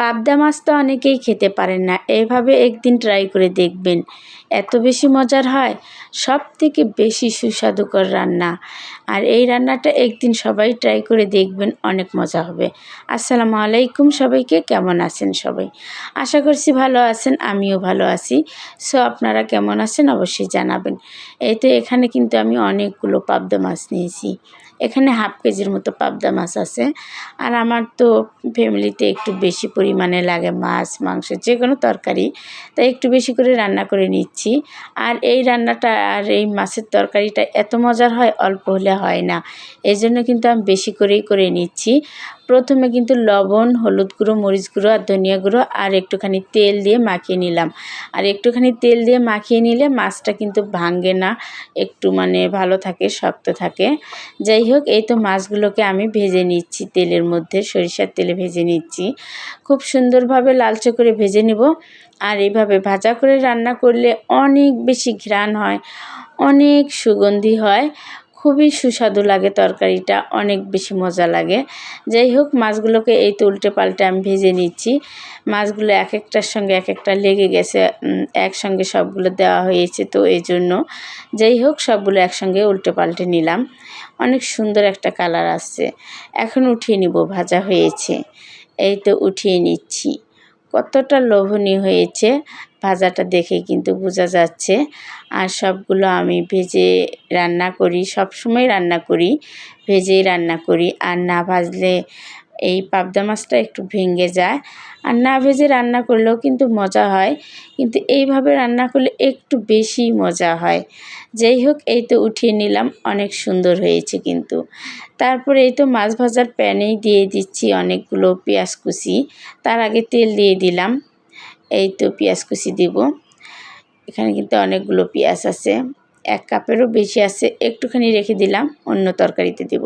পাবদা মাছ তো অনেকেই খেতে পারেন না এইভাবে একদিন ট্রাই করে দেখবেন। এত বেশি মজার হয়? সব থেকে বেশি সুস্বাদুকর রান্না। আর এই রান্নাটা একদিন সবাই ট্রাই করে দেখবেন, অনেক মজা হবে। আসসালামু আলাইকুম সবাইকে, কেমন আছেন সবাই? আশা করছি ভালো আছেন, আমিও ভালো আছি। সো আপনারা কেমন আছেন অবশ্যই জানাবেন। এই তো এখানে কিন্তু আমি অনেকগুলো পাবদা মাছ নিয়েছি। এখানে হাফ কেজির মতো পাবদা মাছ আছে। আর আমার তো ফ্যামিলিতে একটু বেশি পরিমাণে লাগে মাছ, মাংস যে কোনো তরকারি। তাই একটু বেশি করে রান্না করে নিচ্ছি। আর এই রান্নাটা আর এই মাছের তরকারিটা এত মজার হয়, অল্প হলে হয় না। এই জন্য কিন্তু আমি বেশি করেই করে নিচ্ছি। প্রথমে কিন্তু লবণ, হলুদ গুঁড়ো, মরিচ গুঁড়ো আর ধনিয়া গুঁড়ো আর একটুখানি তেল দিয়ে মাখিয়ে নিলাম। আর একটুখানি তেল দিয়ে মাখিয়ে নিলে মাছটা কিন্তু ভাঙে না, একটু মানে ভালো থাকে, শক্ত থাকে। যাই হোক, এই তো মাছগুলোকে আমি ভেজে নিচ্ছি, তেলের মধ্যে সরিষার তেলে ভেজে নিচ্ছি। খুব সুন্দরভাবে লালচে করে ভেজে নিব। আর এইভাবে ভাজা করে রান্না করলে অনেক বেশি ঘ্রাণ হয়, অনেক সুগন্ধি হয়। খুবই সুস্বাদু লাগে তরকারিটা, অনেক বেশি মজা লাগে। যাই হোক, মাছগুলোকে এই তো উল্টে পাল্টে আমি ভেজে নিচ্ছি। মাছগুলো এক একটার সঙ্গে এক একটা লেগে গেছে একসঙ্গে সবগুলো দেওয়া হয়েছে তো এই জন্য। যাই হোক, সবগুলো একসঙ্গে উল্টে পাল্টে নিলাম। অনেক সুন্দর একটা কালার আসছে। এখন উঠিয়ে নিব, ভাজা হয়েছে। এই তো উঠিয়ে নিচ্ছি। কতটা লোভনীয় হয়েছে। ভাজাটা দেখে কিন্তু বোঝা যাচ্ছে। আর সবগুলো আমি ভেজে রান্না করি সব সময় রান্না করি, ভেজেই রান্না করি। আর না ভাজলে এই পাবদা মাছটা একটু ভেঙে যায়। আর না ভেজে রান্না করলেও কিন্তু মজা হয়। কিন্তু এইভাবে রান্না করলে একটু বেশি মজা হয়। যাই হোক, এই তো উঠিয়ে নিলাম, অনেক সুন্দর হয়েছে কিন্তু। তারপরে এই তো মাছ ভাজার প্যানেই দিয়ে দিচ্ছি অনেকগুলো পেঁয়াজ কুচি। তার আগে তেল দিয়ে দিলাম। এই তো পেঁয়াজ কুচি দিব। এখানে কিন্তু অনেকগুলো পেঁয়াজ আছে। এক কাপেরও বেশি আছে, একটুখানি রেখে দিলাম, অন্য তরকারিতে দেব।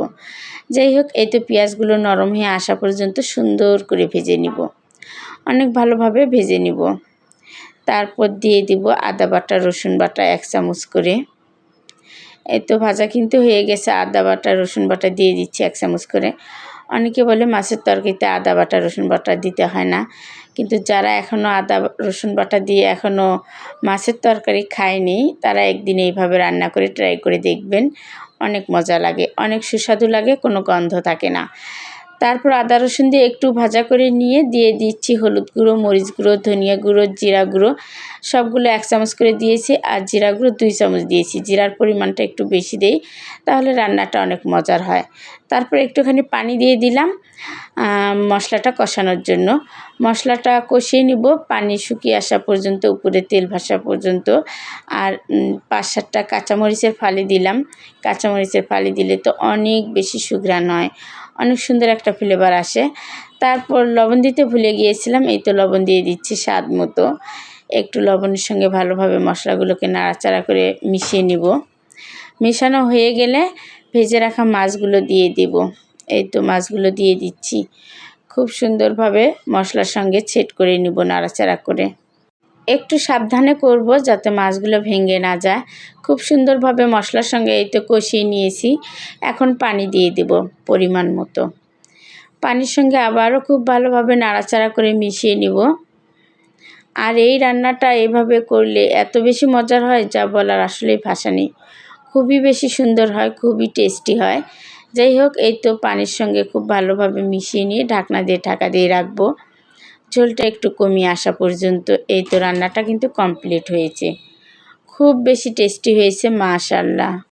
যাই হোক, এই তো পেঁয়াজগুলো নরম হয়ে আসা পর্যন্ত সুন্দর করে ভেজে নিব। অনেক ভালোভাবে ভেজে নিব। তারপর দিয়ে দিব আদা বাটা, রসুন বাটা এক চামচ করে। এই তো ভাজা কিন্তু হয়ে গেছে, আদা বাটা, রসুন বাটা দিয়ে দিচ্ছি এক চামচ করে। অনেকে বলে মাছের তরকারিতে আদা বাটা, রসুন বাটা দিতে হয় না। কিন্তু যারা এখনও আদা, রসুন বাটা দিয়ে এখনও মাছের তরকারি খায়নি, তারা একদিন এইভাবে রান্না করে ট্রাই করে দেখবেন। অনেক মজা লাগে, অনেক সুস্বাদু লাগে, কোনো গন্ধ থাকে না। তারপর আদা, রসুন দিয়ে একটু ভাজা করে নিয়ে দিয়ে দিচ্ছি হলুদ গুঁড়ো, মরিচ গুঁড়ো, ধনিয়া গুঁড়ো, জিরা গুঁড়ো। সবগুলো এক চামচ করে দিয়েছি আর জিরা গুঁড়ো দুই চামচ দিয়েছি। জিরার পরিমাণটা একটু বেশি দেই, তাহলে রান্নাটা অনেক মজার হয়। তারপর একটুখানি পানি দিয়ে দিলাম মশলাটা কষানোর জন্য। মশলাটা কষিয়ে নিব, পানি শুকিয়ে আসা পর্যন্ত, উপরে তেল ভাসা পর্যন্ত। আর পাঁচ সাতটা কাঁচামরিচের ফালি দিলাম। কাঁচামরিচের ফালি দিলে তো অনেক বেশি সুঘ্রাণ হয়, অনেক সুন্দর একটা ফ্লেভার আসে। তারপর লবণ দিতে ভুলে গিয়েছিলাম, এই তো লবণ দিয়ে দিচ্ছি স্বাদ মতো। একটু লবণের সঙ্গে ভালোভাবে মশলাগুলোকে নাড়াচাড়া করে মিশিয়ে নিব। মেশানো হয়ে গেলে ভেজে রাখা মাছগুলো দিয়ে দিব। এই তো মাছগুলো দিয়ে দিচ্ছি। খুব সুন্দরভাবে মশলার সঙ্গে ছেট করে নিব নাড়াচাড়া করে। একটু সাবধানে করব যাতে মাছগুলো ভেঙে না যায়। খুব সুন্দরভাবে মশলার সঙ্গে এই তো কষিয়ে নিয়েছি। এখন পানি দিয়ে দেব পরিমাণ মতো। পানির সঙ্গে আবারও খুব ভালোভাবে নাড়াচাড়া করে মিশিয়ে নিব। আর এই রান্নাটা এভাবে করলে এত বেশি মজার হয় যা বলার আসলেই ভাষা নেই। খুবই বেশি সুন্দর হয়, খুবই টেস্টি হয়। যাই হোক, এই তো পানির সঙ্গে খুব ভালোভাবে মিশিয়ে নিয়ে ঢাকনা দিয়ে ঢাকা দিয়ে রাখব। ঝোলটা একটু কমিয়ে আসা পর্যন্ত এই তো রান্নাটা কিন্তু কমপ্লিট হয়েছে। খুব বেশি টেস্টি হয়েছে মাশাল্লাহ